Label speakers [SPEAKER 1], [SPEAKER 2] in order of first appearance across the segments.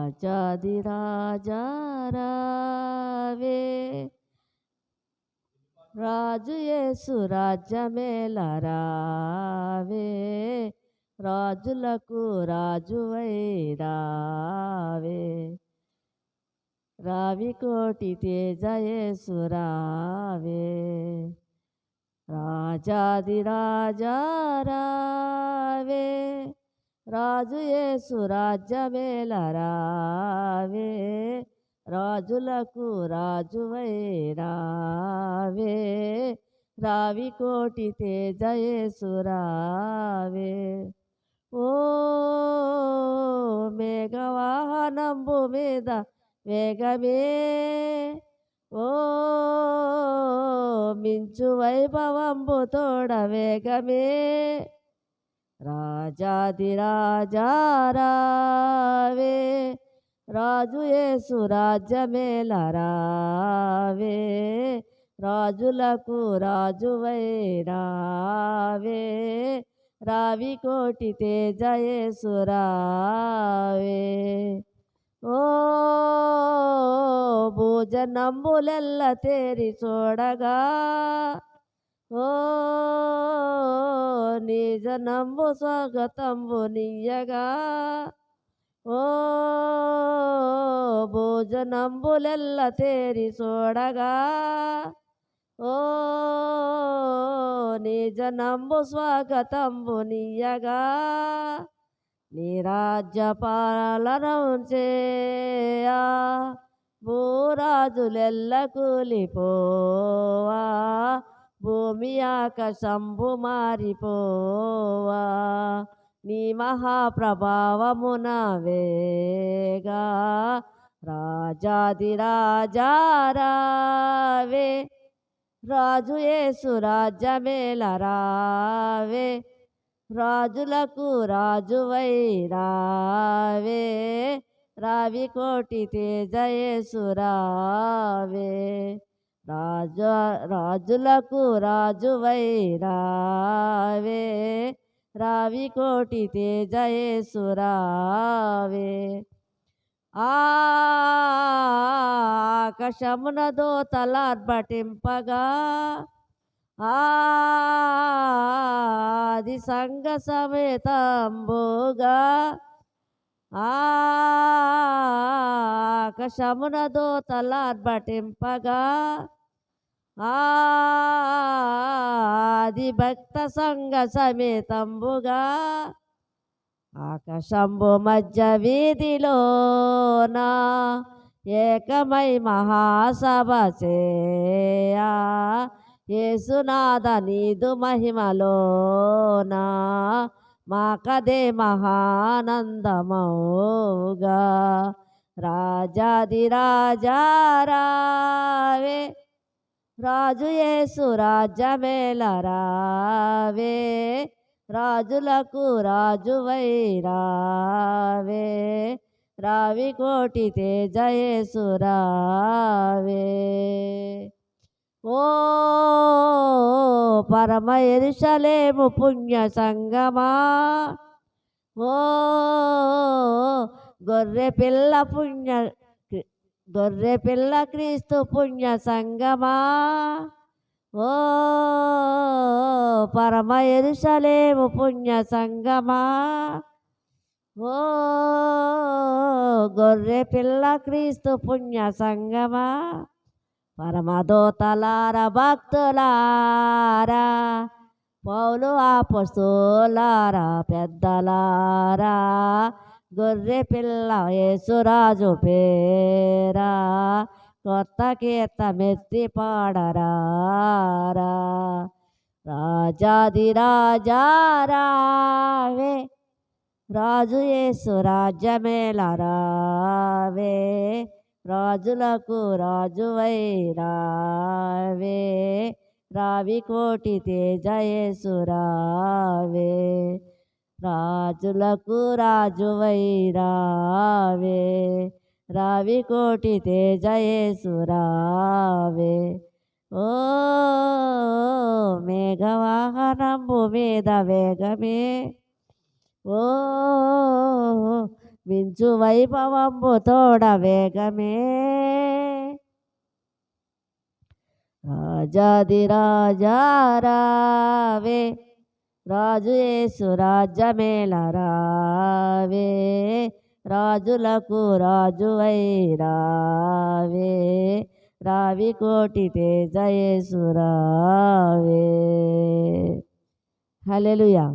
[SPEAKER 1] రాజాది రాజా రాజు యేసు రాజ్యమేల రావే రాజులకు రాజువై రావే రావి. కోటి రాజు యేసు రాజ్యమేల రావే. రాజులకు రాజువైరావే. రావి కోటి తేజ రావే. ఓ మేఘవాహనంబు మీద వేగమే. ఓ మించు వైభవంబు తోడ వేగమే. రాజాది రాజా రావే. రాజు యేసు రాజ్యమేల రావే. రాజులకు రాజువై రావే. రావి కోటి తేజయేసు రావే. ఓ భోజనంబులెల్ల తేరి చూడగా ఓ నిజనంబు స్వాగతంబు నియ్యగా. ఓ భోజనంబులెల్ల తేరి చూడగా ఓ నిజనంబు స్వాగతంబు నియ్యగా. నీ రాజ్య పాలనం చేయా భూరాజులెల్ల కూలిపోవా. భూమి ఆకాశంబు మారిపోవా. నీ మహాప్రభావమున వేగా. రాజాది రాజా రాజు యేసు రాజ్యమేల రావే. రాజులకు రాజువై రావే. రావి కోటి తేజ రావే. రాజు రాజులకు రాజువై రావే రావి కోటి తేజ యేసు రావే. ఆకాశమున దోతలార్భటింపగా ఆది సంగ సమేతంబోగా ఆకాశమున దోతలార్భటింపగా ఆది భక్త సంగ సమేతంబుగా ఆకాశంబు మధ్య వీధిలోనా ఏకమై మహాసభ చేయా. యేసునాథ నీదు మహిమలోనా మాకదే మహానందమౌగా. రాజాది రాజారావే రాజు యేసు రాజ్యమేల రావే. రాజులకు రాజువై రావే. రావి కోటి తేజ యేసు రావే. ఓ పరమ ఎరుషలేము పుణ్య సంగమా. ఓ గొర్రె పిల్ల పుణ్య గొర్రె పిల్ల క్రీస్తు పుణ్య సంగమా? ఓ పరమ ఎరుసలేము పుణ్య సంగమా? ఓ గొర్రె పిల్ల క్రీస్తు పుణ్య సంగమా? పరమదోతలార భక్తులారా పౌలు ఆపస్తులారా పెద్దలారా గొర్రె పిల్ల యేసురాజు పేరా కొత్త కీర్త మెత్తి పాడరారా రాజాది రాజా రావే రాజు యేసు రాజ్యమేలరావే రాజులకు రాజువై రావే రావి కోటి తేజ యేసు రావే. రాజులకు రాజువై రావే. రావి కోటి తేజయేసురావే ఓ మేఘవాహనంబు మీద వేగమే. ఓ మించు వైభవంబు తోడ వేగమే. రాజాది రాజారావే రాజు యేసు రాజ్యమేల రావే. రాజులకు రాజు రావే. రావి కోటి తేజయేసు రావే. హలెలుయా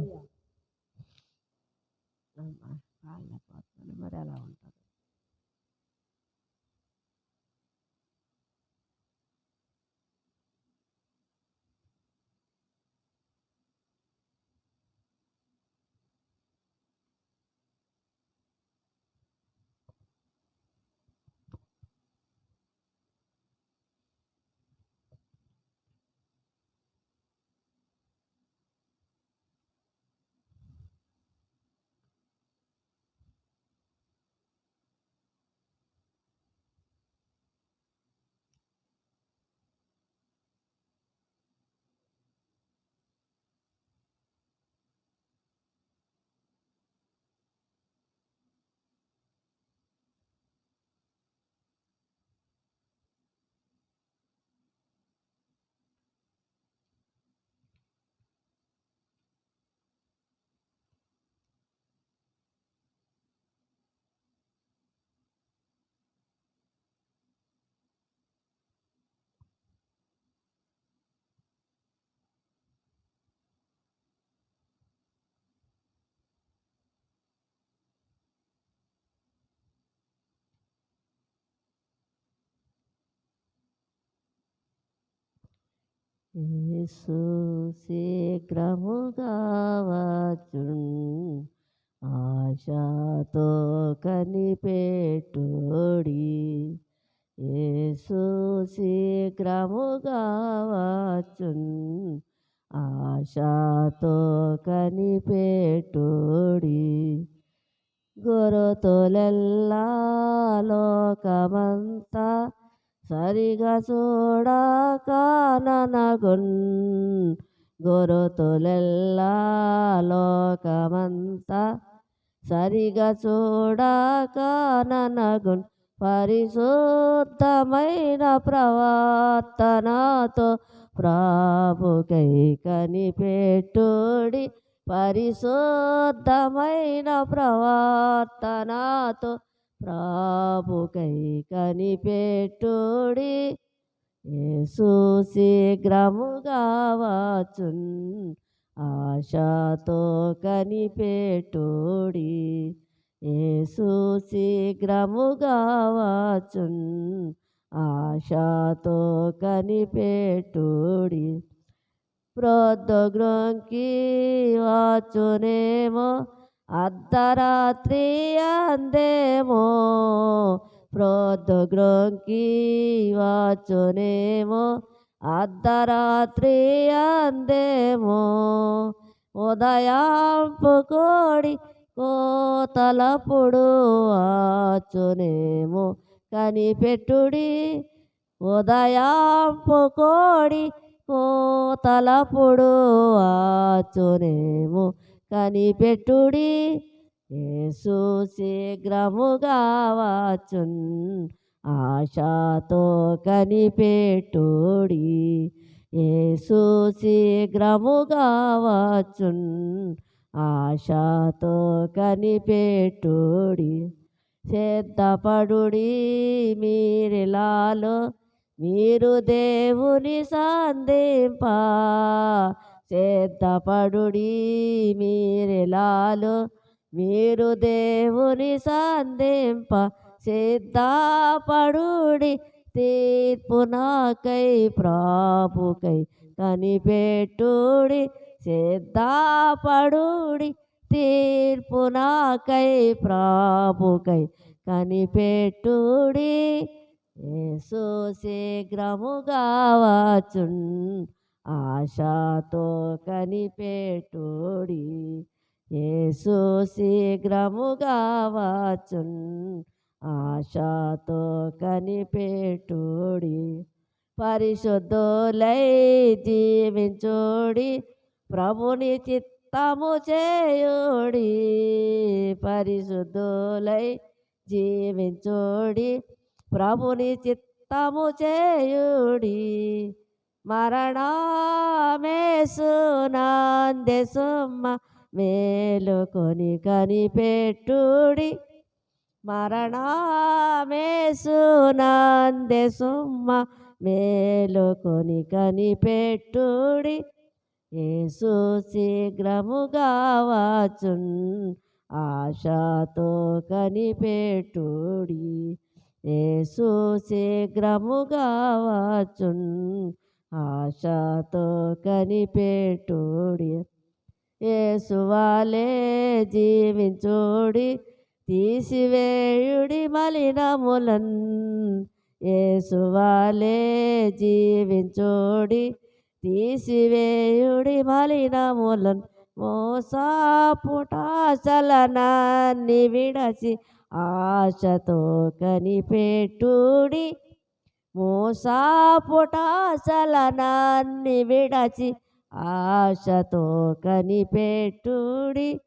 [SPEAKER 1] యేసు శీఘ్రముగా వచ్చున్ ఆశతో కనిపెట్టుడి. యేసు శీఘ్రముగా వచ్చున్ ఆశతో కనిపెట్టుడి. గురుతులెల్లా లోకమంతా సరిగా చూడాక ననగున్ గురుతులెల్లా లోకమంతా. సరిగా చూడాక ననగున్ పరిశుద్ధమైన ప్రవర్తనతో ప్రాభుకై కనిపెట్టుడి. పరిశుద్ధమైన ప్రవర్తనతో ప్రాభుకై కనిపెట్టుడి యేసు శీఘ్రముగా వచ్చున్ ఆశతో కనిపెట్టుడి యేసు శీఘ్రముగా వచ్చున్ ఆశతో కనిపెట్టుడి ప్రొద్దుగ్రొంకి వచ్చునేమో అర్ధరాత్రి అందేమో ప్రోద్గ్రంకి వాచునేమో అర్ధరాత్రి అందేమో ఉదయాంపు కోడి కోతలపుడు వచ్చునేమో. కనిపెట్టుడి ఉదయాంపు కోడి కోతలపుడు వచ్చునేమో. కనిపెట్టుడి. యేసు శీఘ్రముగా వాచున్ ఆశతో కనిపెట్టుడి. యేసు శీఘ్రముగా వాచున్ ఆశతో కనిపెట్టుడి. సిద్ధపడుడి మీరిలాలో మీరు దేవుని సంధింప సిద్ధపడుడి మీరిలాలో? మీరు దేవుని సంధింప సిద్ధపడుడి. తీర్పు నాకై ప్రాపుకై కనిపెట్టుడి. సిద్ధపడుడి. తీర్పు నాకై ప్రాపుకై కనిపెట్టుడి. యేసు శీఘ్రముగా వచ్చున్ ఆశతో కనిపెట్టుడి. ఏసు శీఘ్రముగా వాచున్ ఆశతో కనిపెట్టుడి. పరిశుద్ధులై జీవించుడి. ప్రభుని చిత్తము చేయుడి. పరిశుద్ధులై జీవించుడి. ప్రభుని చిత్తము చేయుడి. మరణమేసునాందె మేలుకొని కనిపెట్టుడి. మరణమేసునాందె మేలుకొని కనిపెట్టుడి. ఏసు శీఘ్రముగా వాచున్ ఆశతో కనిపెట్టుడి. ఏసు శీఘ్రముగా వాచున్ ఆశతో కనిపెట్టుడి. ఏసువాలే జీవించుడి తీసివేయుడి మలినములన్ ఏసువాలే జీవించుడి తీసివేయుడి మలినములన్ మోసాపుటాశలనాన్ని విడచి ఆశతో కనిపెట్టుడి మోసాపుటాచలనాన్ని విడచి ఆశతో కనిపెట్టుడి.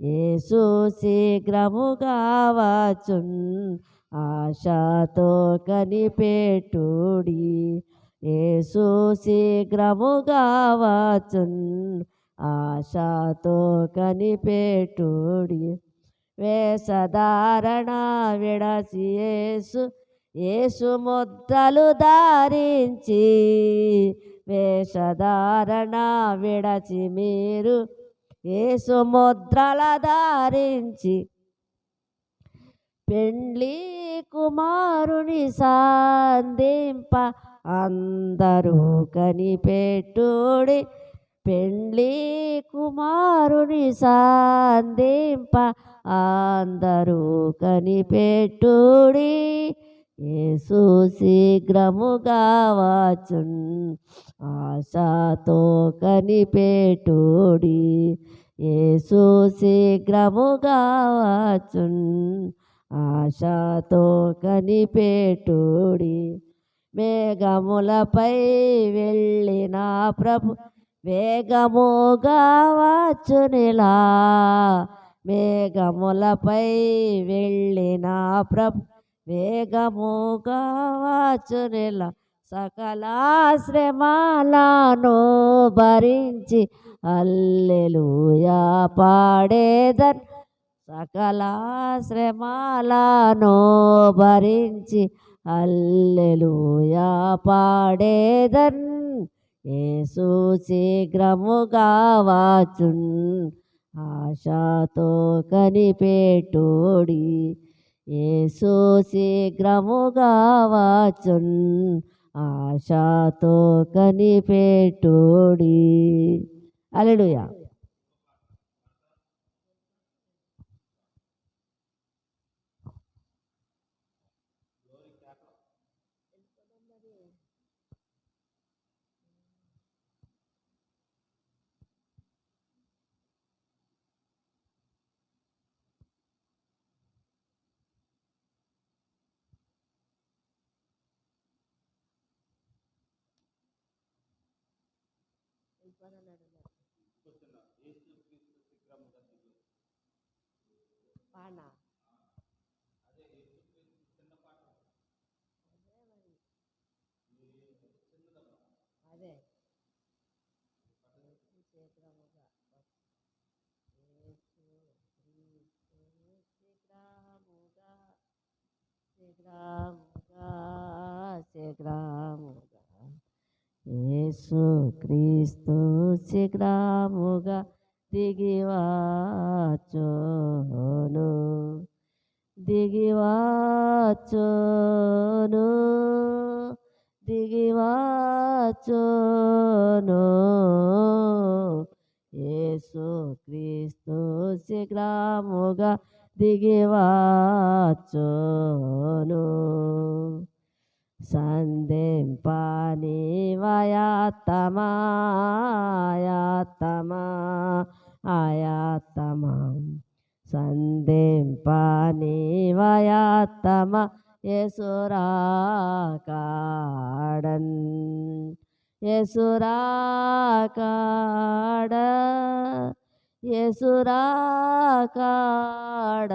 [SPEAKER 1] యేసు శీఘ్రముగా వచ్చున్ ఆశతో కనిపెట్టుడి. యేసు శీఘ్రముగా వచ్చున్ ఆశతో కనిపెట్టుడి. వేషధారణ విడసి యేసు యేసు ముద్రలు ధారించి వేషధారణ విడచి మీరు యేసు ముద్రల ధారించి పెండ్లి కుమారుని సాందింప అందరూ కనిపెట్టుడి. పెండ్లి కుమారుని సాందింప అందరూ కనిపెట్టుడి. యేసు శీఘ్రముగా వాచున్. ఆశతో కనిపెట్టుడి. యేసు శీఘ్రముగా వాచున్. ఆశతో కనిపెట్టుడి. మేఘములపై వెళ్ళిన ప్రభు వేగముగా వాచునిలా. మేఘములపై వెళ్ళిన ప్రభు వేగముగా వచ్చునిలా సకలాశ్రమాలను భరించి అల్లెలుయా పాడేదన్. సకలాశ్రమాలను భరించి అల్లెలుయా పాడేదన్. యేసు శీఘ్రముగా వాచున్ ఆశతో కనిపెట్టుడి. యేసు శీఘ్రముగా వాచున్ ఆశతో కనిపెట్టుడి. అలెలుయా పానా అదే శీఘ్రముగా యేసు క్రీస్తు శీఘ్రముగా శీఘ్రముగా శీఘ్రముగా యేసు క్రీస్తు శీఘ్రముగా దిగివాచోను. దిగివాచోను. దిగివాచోను. యేసు క్రీస్తు శీఘ్రముగా దిగివాచోను. సంధింపని వయాత్తమాయాత్తమా ఆయాత్తమా ఆయాత్తమా? సంధింపని వయాత్తమ యసురాకాడన్ యసురాకాడ యేసురాకాడ.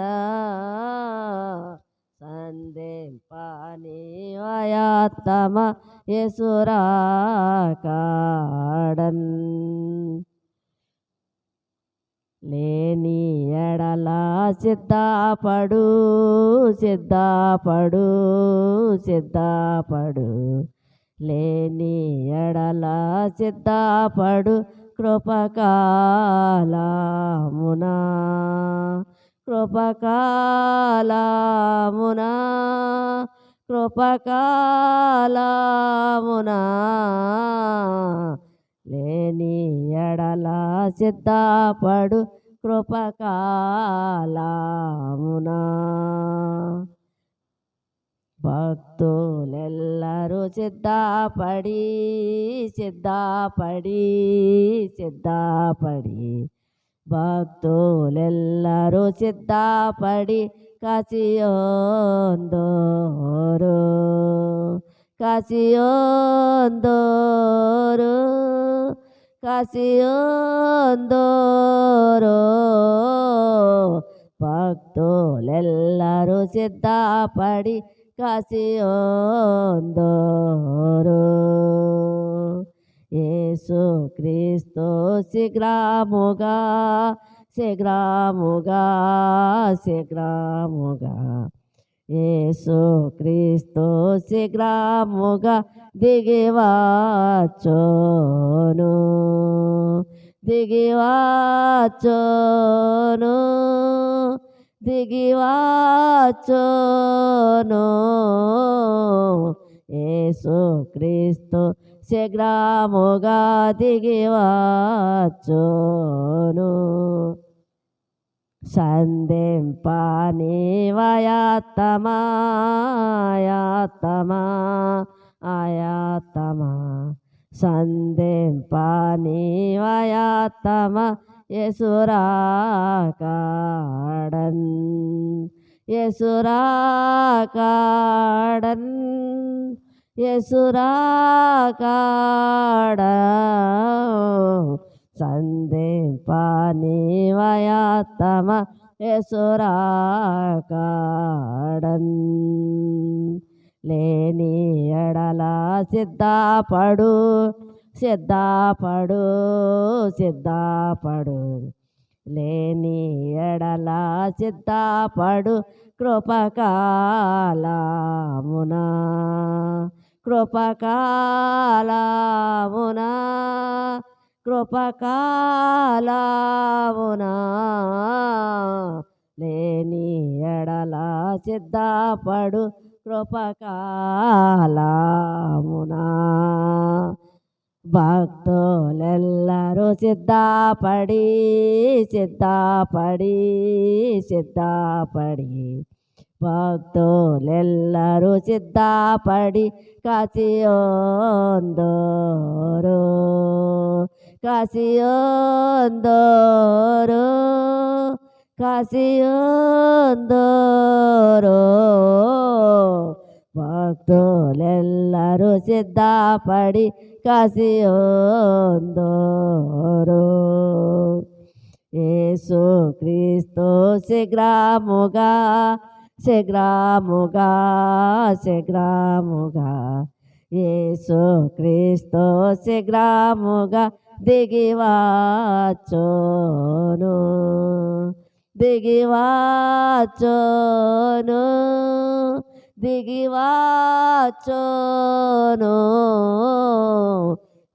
[SPEAKER 1] సందేంపని వయాత్తమ యేసురాకాడన్. లేని ఎడలా సిద్ధపడు సిద్ధపడు సిద్ధపడు. లేని ఎడలా సిద్ధపడు కృపకాలమునా కృపకాలమునా. కృపకాలమునా లేని ఎడల సిద్ధపడు కృపకాలమున. భక్తులెల్లరూ సిద్ధపడి సిద్ధపడి సిద్ధపడి. భక్తులెల్లరూ సిద్ధపడి కసియోందోరు కసియోందోరు కసియోందోరు భక్తులెల్లరూ సిద్ధపడి కసియోందోరు యేసు క్రీస్తు శిగ్రాముగా శీఘ్రముగా శీఘ్రముగా శీఘ్రముగా యేసు క్రీస్తు శీఘ్రముగా దిగివచ్చోను దిగివచ్చోను దిగివచ్చోను యేసు క్రీస్తు శీఘ్రముగా దిగివచ్చోను సంధింపని వయాత్తమాయాత్తమా ఆయాత్తమా సంధింపని వయాత్తమ యసురాకాడన్ యసురాకాడన్ యసురాకాడ సంధింపని వయాత్తమ యసురాకాడన్ లేని ఎడల సిద్ధపడు సిద్ధపడు సిద్ధపడు. లేని ఎడల సిద్ధపడు కృపకాలమునా కృపకాలమునా. కృపకాలమునా లేని ఎడల సిద్ధపడు కృపకాలమునా. భక్తులెల్లరూ సిద్ధపడి సిద్ధపడి సిద్ధపడి. భక్తులెల్లరూ సిద్ధపడి కాసియోందోరు. కాసియోందోరు కాసియోందోరు భక్తులెల్లరూ సిద్ధపడి కాసియోందోరు యేసు క్రీస్తు శీఘ్రముగా శీఘ్రముగా శీఘ్రముగా యేసు క్రీస్తు శీఘ్రముగా దిగివాచోను. దిగివాచోను. దిగివాచోను.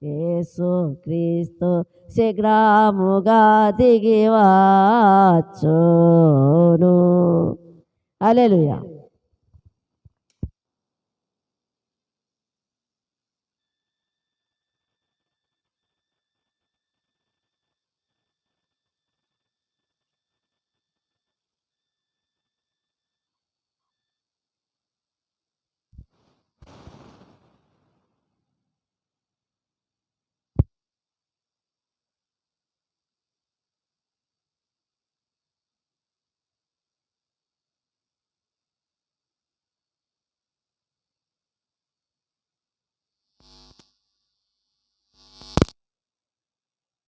[SPEAKER 1] యేసు క్రీస్తు శీఘ్రముగా దిగివాచోను. అలెలుయా